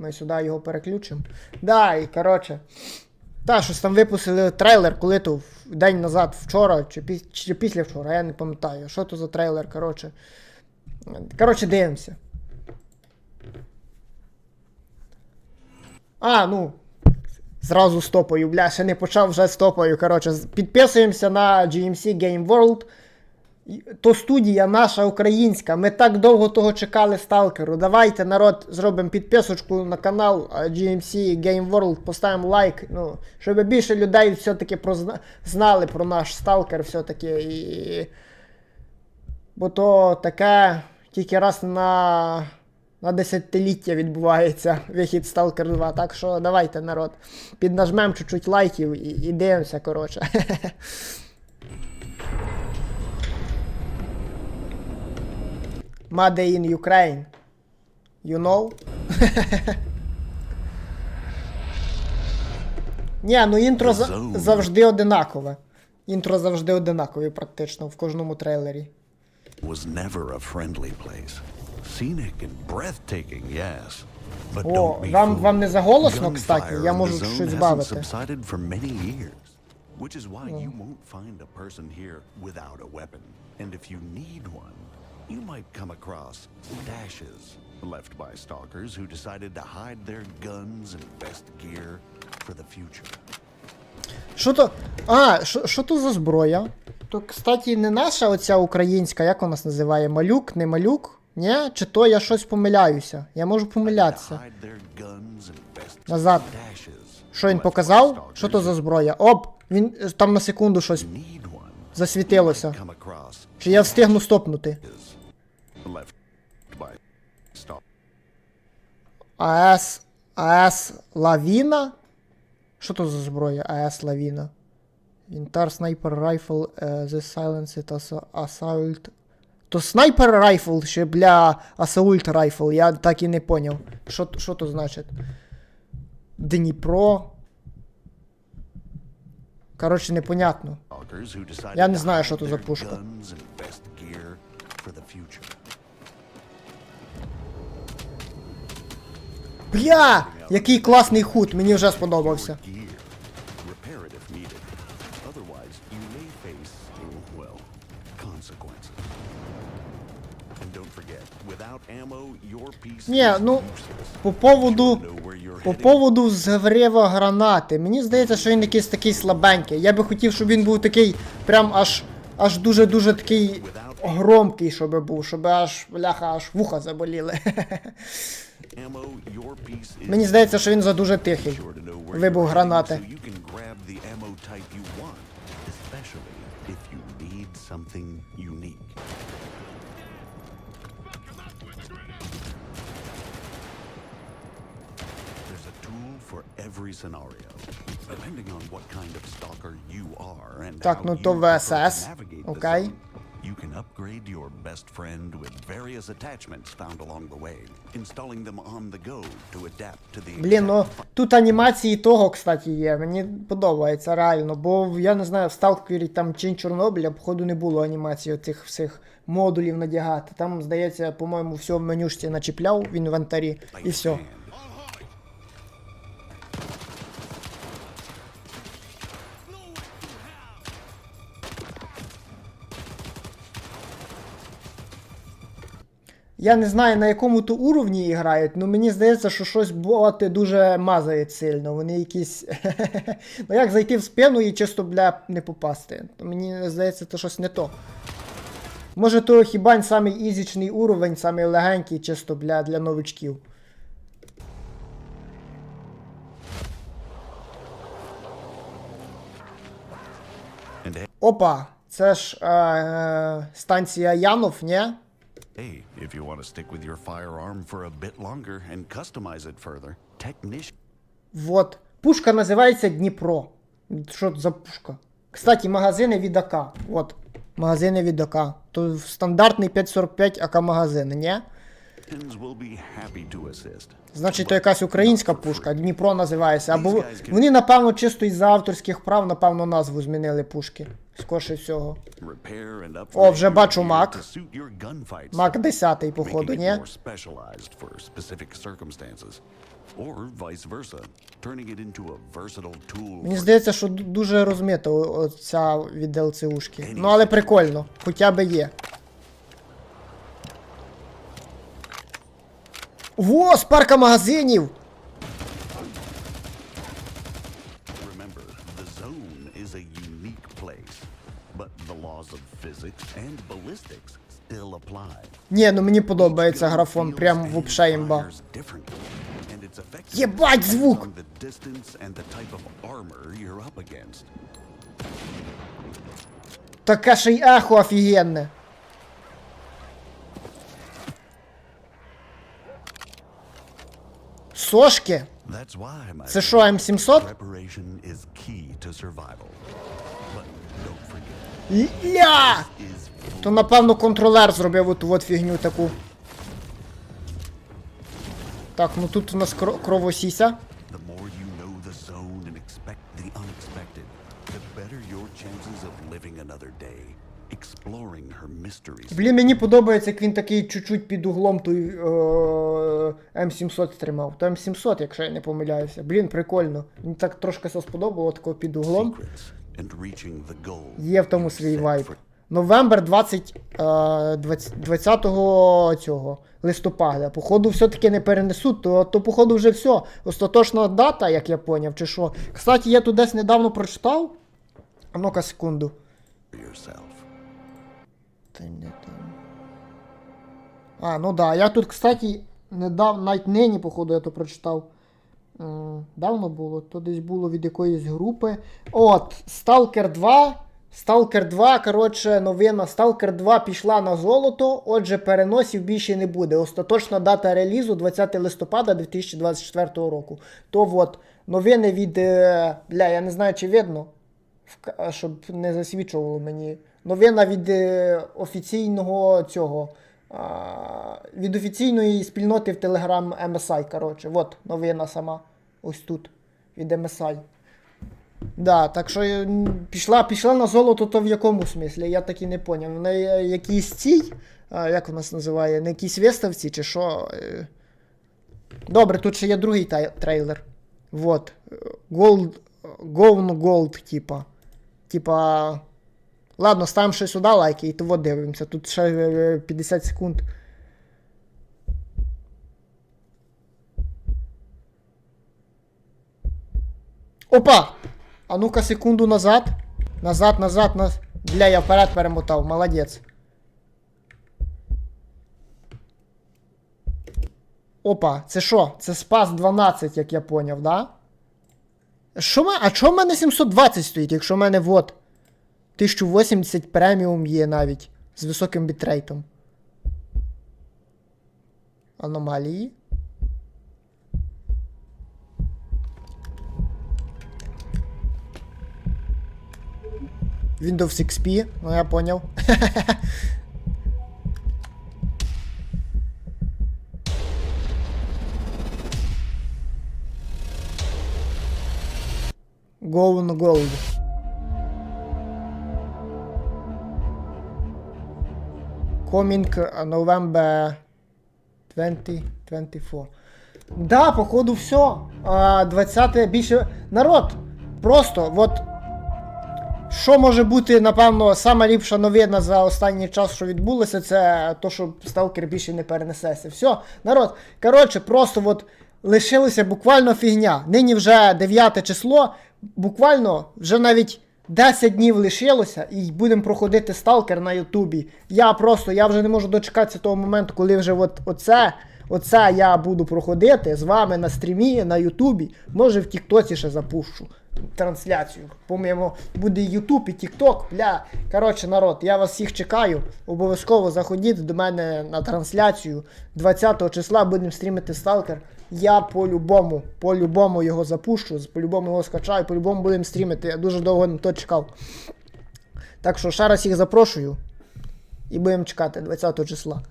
Ми сюди його переключимо. Да, і коротше. Та, щось там випустили трейлер, коли то день назад, вчора, чи, пі- чи після вчора, я не пам'ятаю. Що то за трейлер, коротше. Коротше, дивимося. А, ну. Зразу стопою, бля, ще не почав вже стопою. Коротше, підписуємося на GMC Game World. То студія наша українська. Ми так довго того чекали сталкеру. Давайте, народ, зробимо підписочку на канал GMC Game World, поставимо лайк. Ну, щоб більше людей все-таки прозна... знали про наш сталкер все-таки. І... Бо то таке тільки раз на, на десятиліття відбувається вихід Stalker 2. Так що давайте, народ, піднажмемо чуть-чуть лайків і, і дивимося, коротше. Made in Ukraine. You know? Ні, ну інтро за- завжди одинакове. Інтро завжди одинакові, практично, в кожному трейлері. was never a friendly place. Scenic and breathtaking, yes. But О, don't be вам- вам не заголосно, кстати? Я можу щось years, which is why you won't find a person here without a weapon. And if you need one, you might come across stashes left by stalkers who decided to hide their guns and best gear for the future. Що то. А, що що то за зброя? То, кстати, не наша оця українська, як вона нас називає? Малюк, не малюк? Ні? Чи то я щось помиляюся? Я можу помилятися. Назад. Що він показав? Що то за зброя? Оп! Він е, там на секунду щось засвітилося. Чи я встигну стопнути? Left by stalkers. АС. АС Лавіна? Що то за зброя? АС Лавіна. Інтар снайпер райфл The Silence Asa- Assault. То снайпер райфл ще бля Assault райфл, я так і не поняв. Що, що то значить? Дніпро. Коротше, непонятно. Я не знаю, що то за пушка. Бля! Який класний худ, мені вже сподобався. Ні, ну, по поводу. По поводу взриву гранати. Мені здається, що він якийсь такий слабенький. Я би хотів, щоб він був такий, прям аж аж дуже-дуже такий громкий, щоб був, щоб аж бляха, аж вуха заболіли. Мені здається, що він задуже тихий. Вибух heading гранати. Так, ну то ВСС, окей. You can upgrade your best friend with various attachments found along the way, installing them on the go to adapt to the Блін, ну тут анімації того, кстати, є. Мені подобається реально, бо я не знаю, в Сталкері там Чин Чорнобиля, походу, не було анімації цих всіх модулів надягати. Там, здається, по-моєму, все в менюшці начіпляв в інвентарі і все. Я не знаю на якому то уровні грають, але мені здається, що щось боти дуже мазають сильно. Вони якісь. ну як зайти в спину і чисто бля не попасти. То мені здається, це щось не то. Може, то хіба самий ізічний уровень, самий легенький, чисто бля для новичків. Опа! Це ж е, е, станція Янов, ні? Hey, if you want to stick with your firearm for a bit longer and customize it further, technician. Вот. Пушка називається Дніпро. Що за пушка? Кстати, магазини від АК. От. Магазини від АК. То стандартний 545 АК магазин, ні? Значить, то якась українська пушка, Дніпро називається. Або вони, напевно, чисто із-за авторських прав, напевно, назву змінили пушки. Скорше всього. О, вже бачу мак. Мак 10, походу, ні? Мені здається, що ду- дуже розмита о- оця від ЛЦУшки. Ну але прикольно, хоча би є. Во, спарка магазинів! Ні, ну мені подобається Each gun графон, feels прям and вообще імба. fires differently, and its effectiveness Єбать, depends звук! on the distance and the type of armor you're up against. Таке ще й ехо офігенне. Сошки? That's why, my Це friend, що, М700? Ля! То напевно контролер зробив оту от фігню таку. Так, ну тут у нас кро- кровосіся. Блін, мені подобається, як він такий чуть-чуть під углом той е- М700 тримав. То М700, якщо я не помиляюся. Блін, прикольно. Мені так трошки все сподобало, такого під углом. Є в тому свій вайб. Новембр 20, е, 20, 20 цього листопада. Походу, все-таки не перенесуть, то, то походу вже все. Остаточна дата, як я поняв, чи що. Кстати, я тут десь недавно прочитав. А ну-ка, секунду. Та не там. А, ну да. Я тут, кстати, недавно, навіть нині, походу, я то прочитав. М, Давно було, то десь було від якоїсь групи. От, Stalker 2. Stalker 2, коротше, новина. Stalker 2 пішла на золото, отже, переносів більше не буде. Остаточна дата релізу 20 листопада 2024 року. То от, новини від. е, Бля, я не знаю, чи видно щоб не засвічувало мені. Новина від е, офіційного цього. Від офіційної спільноти в Telegram MSI, коротше. От новина сама. Ось тут. Від MSI. Да, так що е, пішла, пішла на золото, то в якому смислі? Я так і не поняв. На е, якійсь цій, як у нас називає, на якійсь виставці чи що. е. Добре, тут ще є другий трейлер. Вот. Gold, Go on Gold, типа. Типа. Ладно, ставимо ще сюди лайки і того дивимося. Тут ще е, 50 секунд. Опа! А ну-ка секунду назад. Назад, назад, назад. Бля, я вперед перемотав, молодець. Опа, це що? Це Спас 12, як я поняв, да? Що ме- а чого в мене 720 стоїть, якщо в мене вот 1080 преміум є навіть з високим бітрейтом? Аномалії? Windows XP, ну я поняв. Go on Gold. Coming November 2024. Да, походу все. А, 20 більше. Народ. Просто, от. Що може бути, напевно, сама ліпша новина за останній час, що відбулося, це то, що сталкер більше не перенесеться. Все, народ, коротше, просто от лишилося буквально фігня. Нині вже 9 число, буквально вже навіть 10 днів лишилося, і будемо проходити сталкер на Ютубі. Я просто, я вже не можу дочекатися того моменту, коли вже от, оце. Оце я буду проходити з вами на стрімі, на Ютубі. Може в Тіктоці ще запущу трансляцію. По-моєму, буде Ютуб і Тікток. Бля. Коротше, народ, я вас всіх чекаю. Обов'язково заходіть до мене на трансляцію. 20 числа будемо стрімити Сталкер. Я по-любому, по-любому його запущу, по-любому його скачаю, по-любому будемо стрімити. Я дуже довго на то чекав. Так що ще раз їх запрошую. І будемо чекати 20 числа.